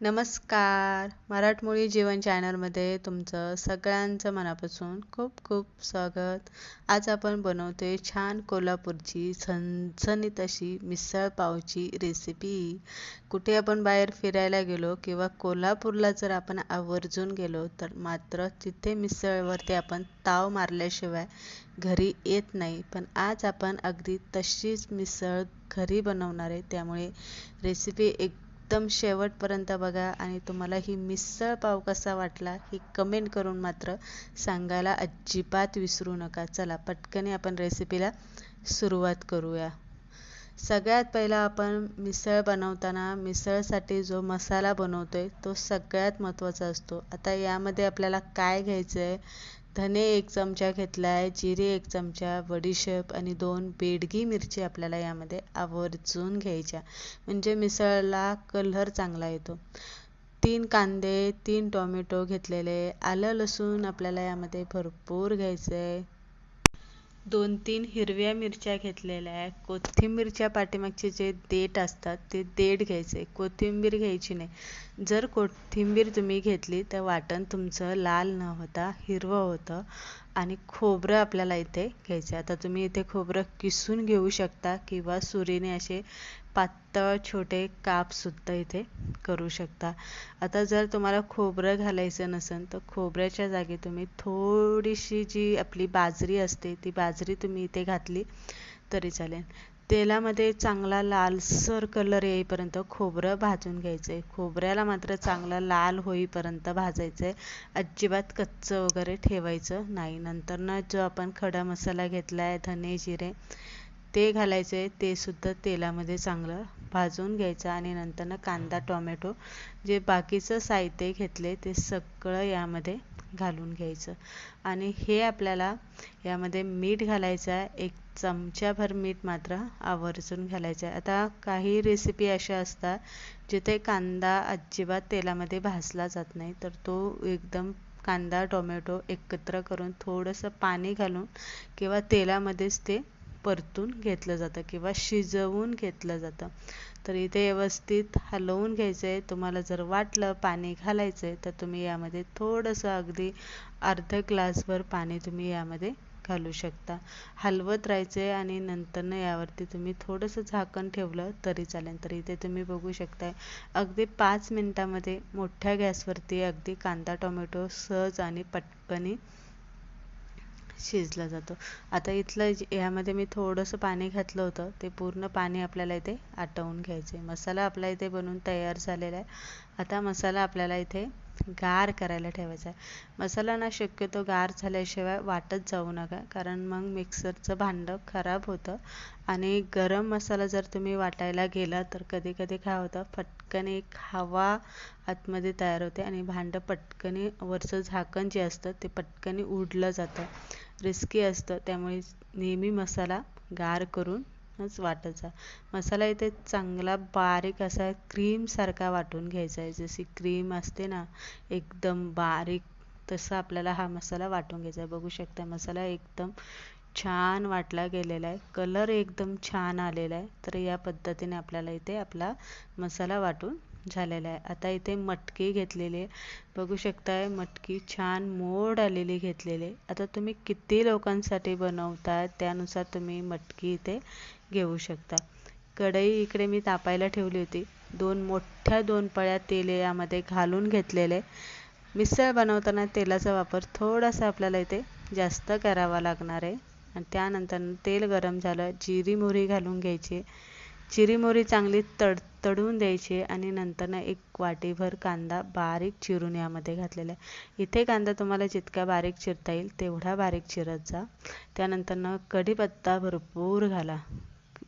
नमस्कार. मराठमोळी जीवन चॅनलमध्ये तुमचं सगळ्यांचं मनापासून खूप खूप स्वागत. आज आपण बनवतोय छान कोल्हापूरची झणझणीत अशी मिसळ पावची रेसिपी कुठे आपण बाहेर फिरायला गेलो किंवा कोल्हापूरला जर आपण आवर्जून गेलो तर मात्र तिथे मिसळवरती आपण ताव मारल्याशिवाय घरी येत नाही. पण आज आपण अगदी तशीच मिसळ घरी बनवणार आहे. त्यामुळे रेसिपी एक एकदम शेवटपर्यंत बघा आणि तुम्हाला ही मिसळ पाव कसा वाटला ही कमेंट करून मात्र सांगायला अजिबात विसरू नका. चला पटकन आपण रेसिपीला सुरुवात करूया. सगळ्यात पहिला आपण मिसळ बनवताना मिसळसाठी जो मसाला बनवतो आहे तो सगळ्यात महत्त्वाचा असतो. आता यामध्ये आपल्याला काय घ्यायचं आहे धने एक चमचा घेतला आहे जिरे एक चमचा बडीशेप आणि दोन बेडगी मिरची आपल्याला यामध्ये आवर्जून घ्यायच्या. म्हणजे मिसळला कलर चांगला येतो. तीन कांदे तीन टोमॅटो घेतलेले आलं लसूण आपल्याला यामध्ये भरपूर घ्यायचं आहे दोन तीन हिरव्या मिरच्या घेतलेल्या आहे कोथिंबीरच्या पाठीमागचे जे देठ असतात ते देठ घ्यायचे. कोथिंबीर घ्यायची नाही. जर कोथिंबीर तुम्ही घेतली तर वाटण तुमचं लाल न होता हिरवं होतं आणि खोबरं आपल्याला इथे घ्यायचं आता तुम्ही इथे खोबरं किसून घेऊ शकता किंवा सुरीने असे पातळ छोटे कापसुद्धा इथे करू शकता. आता जर तुम्हाला खोबरं घालायचं नसेल तर खोबऱ्याच्या जागी तुम्ही थोडीशी जी आपली बाजरी असते ती बाजरी तुम्ही इथे घातली तरी चालेल. तेलामध्ये चांगला लालसर कलर येईपर्यंत खोबरं भाजून घ्यायचं आहे खोबऱ्याला मात्र चांगला लाल होईपर्यंत भाजायचं आहे अजिबात कच्चं वगैरे ठेवायचं नाही. नंतर ना जो आपण खडा मसाला घेतला आहे धने जिरे ते घालायचे ते सुद्धा तेलामध्ये चांगलं भाजून घ्यायचं आणि नंतर कांदा टोमॅटो जे बाकीचं साहित्य घेतले ते सगळं यामध्ये घालून घ्यायचं. आणि हे आपल्याला यामध्ये मीठ घालायचं आहे एक चमच्याभर मीठ मात्र आवर्जून घालायचं आहे. आता काही रेसिपी अशा असतात जिथे कांदा अजिबात तेलामध्ये भाजला जात नाही तर तो एकदम कांदा टोमॅटो एकत्र करून थोडंसं पाणी घालून किंवा तेलामध्येच ते परतून घेतलं जातं किंवा शिजवून घेतलं जातं. तर इथे व्यवस्थित हलवून घ्यायचं आहे तुम्हाला जर वाटलं पाणी घालायचं आहे तर तुम्ही यामध्ये थोडंसं अगदी अर्ध ग्लासभर पाणी तुम्ही यामध्ये घालू शकता. हलवत राहायचे आणि नंतरनं यावरती तुम्ही थोडंसं झाकण ठेवलं तरी चालेल. तर इथे तुम्ही बघू शकताय अगदी पाच मिनटामध्ये मोठ्या गॅसवरती अगदी कांदा टोमॅटो सहज आणि पटकनी शिजला जातो. आता इथलं यामध्ये मी थोडंसं पाणी घातलं होतं. ते पूर्ण पाणी आपल्याला इथे आटवून घ्यायचं आहे. मसाला आपला इथे बनवून तयार झालेला आहे. आता मसाला आपल्याला इथे गार करायला ठेवायचा आहे. मसाला ना शक्यतो गार झाल्याशिवाय वाटत जाऊ नका. कारण मग मिक्सरचं भांडं खराब होतं. आणि गरम मसाला जर तुम्ही वाटायला गेला तर कधी कधी काय होतं पटकन एक हवा आतमध्ये तयार होते आणि भांडं पटकनी वरचं झाकण जे असतं ते पटकनी उडलं जातं. रिस्की असतं. त्यामुळे नेहमी मसाला गार करूनच वाटायचा. मसाला इथे चांगला बारीक असा क्रीमसारखा वाटून घ्यायचा आहे. जशी क्रीम असते ना एकदम बारीक तसं आपल्याला हा मसाला वाटून घ्यायचा आहे. बघू शकता मसाला एकदम छान वाटला गेलेला आहे. कलर एकदम छान आलेला आहे. तर या पद्धतीने आपल्याला इथे आपला मसाला वाटून झालेला आहे. आता इथे मटकी घेतलेली बघू शकताय मटकी छान मोड आलेली घेतलेली आता तुम्ही किती लोकांसाठी बनवताय त्यानुसार तुम्ही मटकी इथे घेऊ शकता. कढई इकडे मी तापायला ठेवली होती. दोन मोठ्या दोन पळ्या तेल यामध्ये घालून घेतलेले मिसळ बनवताना तेलाचा वापर थोडासा आपल्याला इथे जास्त करावा लागणार आहे. आणि त्यानंतर तेल गरम झालं जिरी मोहरी घालून घ्यायची चिरीमोरी चांगली तड तडवून द्यायची आणि नंतर एक वाटीभर कांदा बारीक चिरून यामध्ये घातलेला आहे. इथे कांदा तुम्हाला जितका बारीक चिरता येईल तेवढा बारीक चिरत जा. त्यानंतर कढीपत्ता भरपूर घाला.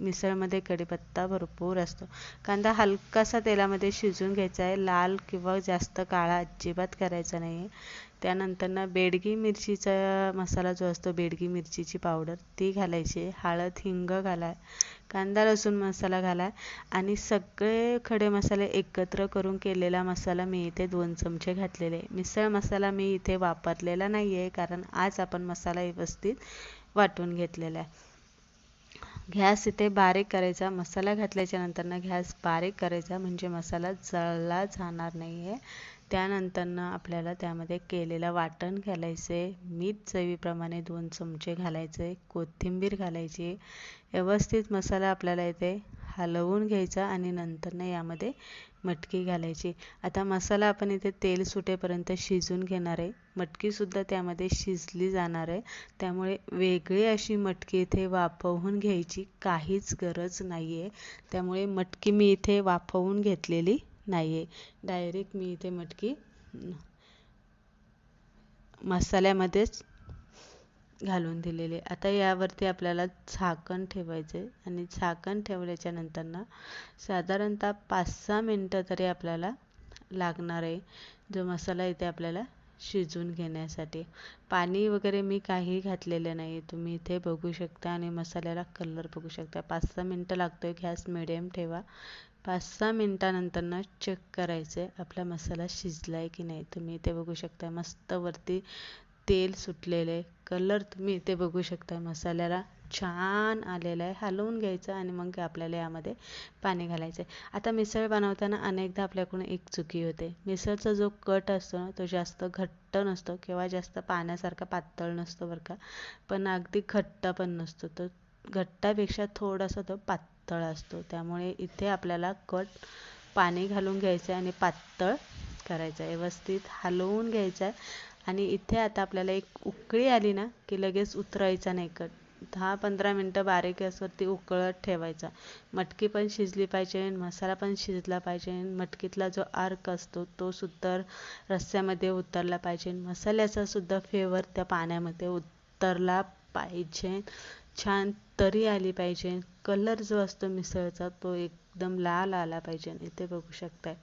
मिसळमध्ये कढीपत्ता भरपूर असतो. कांदा हलकासा तेलामध्ये शिजून घ्यायचा आहे. लाल किंवा जास्त काळा अजिबात करायचा नाही आहे त्यानंतरनं बेडगी मिरचीचा मसाला जो असतो बेडगी मिरचीची पावडर ती घालायची. हळद हिंग घाला कांदा लसूण मसाला घाला आणि सगळे खडे मसाले एकत्र करून केलेला मसाला मी इथे दोन चमचे घातलेले मिसळ मसाला मी इथे वापरलेला नाही आहे कारण आज आपण मसाला व्यवस्थित वाटून घेतलेला आहे. गॅस इथे बारीक करायचा मसाला घातल्याच्या नंतर गॅस बारीक करायचा म्हणजे मसाला जळला जाणार नाही आहे त्यानंतरनं आपल्याला त्यामध्ये केलेलं वाटण घालायचं आहे मीठ चवीप्रमाणे दोन चमचे घालायचे कोथिंबीर घालायची. व्यवस्थित मसाला आपल्याला इथे हलवून घ्यायचा आणि नंतरनं यामध्ये मटकी घालायची. आता मसाला आपण इथे तेल सुटेपर्यंत शिजून घेणार आहे. मटकीसुद्धा त्यामध्ये शिजली जाणार आहे. त्यामुळे वेगळी अशी मटकी इथे वाफवून घ्यायची काहीच गरज नाही आहे त्यामुळे मटकी मी इथे वाफवून घेतलेली नाही आहे डायरेक्ट मी इथे मटकी मसाल्यामध्येच घालून दिलेले. आता यावरती आपल्याला झाकण ठेवायचे आणि झाकण ठेवल्याच्या नंतरनं साधारणतः पाच सहा मिनटं तरी आपल्याला लागणार आहे जो मसाला इथे आपल्याला शिजून घेण्यासाठी. पाणी वगैरे मी काही घातलेलं नाही. तुम्ही इथे बघू शकता आणि मसाल्याला कलर बघू शकता. पाच सहा मिनटं लागतो आहे गॅस मिडियम ठेवा. पाच सहा मिनटानंतर चेक करायचं आहे आपला मसाला शिजला आहे की नाही. तुम्ही इथे बघू शकता. मस्त वरती तेल सुटलेलं कलर तुम्ही इथे बघू शकता. मसाल्याला छान आलेला आहे. हलवून घ्यायचं आणि मग आपल्याला यामध्ये पाणी घालायचं आहे आता मिसळ बनवताना अनेकदा आपल्याकडून एक चुकी होते. मिसळचा जो कट असतो ना तो जास्त घट्ट नसतो किंवा जास्त पाण्यासारखा पातळ नसतो बरं का. पण अगदी घट्ट पण नसतो. तो घट्टापेक्षा थोडासा तो पातळ असतो. त्यामुळे इथे आपल्याला कट पाणी घालून घ्यायचं आहे आणि पातळ करायचं आहे व्यवस्थित हलवून घ्यायचं आहे आणि इथे आता आपल्याला एक उकळी आली ना की लगेच उतरायचा नाही कट. दहा पंधरा मिनटं बारीक गॅसवरती उकळत ठेवायचा. मटकी पण शिजली पाहिजे मसाला पण शिजला पाहिजे. मटकीतला जो अर्क असतो तो सुद्धा रस्स्यामध्ये उतरला पाहिजे. मसाल्याचा सुद्धा फ्लेवर त्या पाण्यामध्ये उतरला पाहिजे. छान तरी आली पाहिजे. कलर जो असतो मिसळचा तो एकदम लाल आला पाहिजे. इथे बघू शकताय.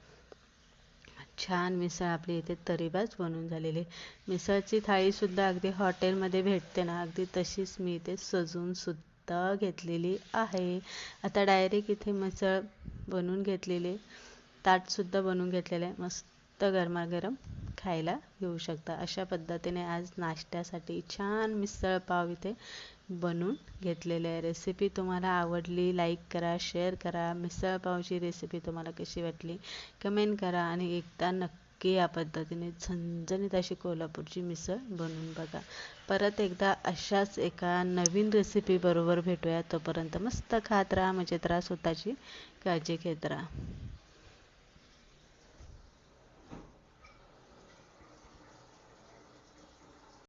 छान मिसळ आपली इथे तरीबाज बनून झालेली. मिसळची थाळीसुद्धा अगदी हॉटेलमध्ये भेटते ना अगदी तशीच मी इथे सजवून सुद्धा घेतलेली आहे. आता डायरेक्ट इथे मिसळ बनवून घेतलेली ताटसुद्धा बनवून घेतलेलं आहे. मस्त गरमागरम खायला घेऊ शकता. अशा पद्धतीने आज नाश्त्यासाठी छान मिसळ पाव इथे बनवून घेतलेले आहे. रेसिपी तुम्हाला आवडली लाईक करा शेअर करा. मिसळ पावची रेसिपी तुम्हाला कशी वाटली कमेंट करा. आणि एकदा नक्की या पद्धतीने झणझणीत अशी कोल्हापूरची मिसळ बनवून बघा. परत एकदा अशाच एका नवीन रेसिपी बरोबर भेटूया. तोपर्यंत मस्त खात राहा मजेत राहा स्वतःची काळजी घेत राहा.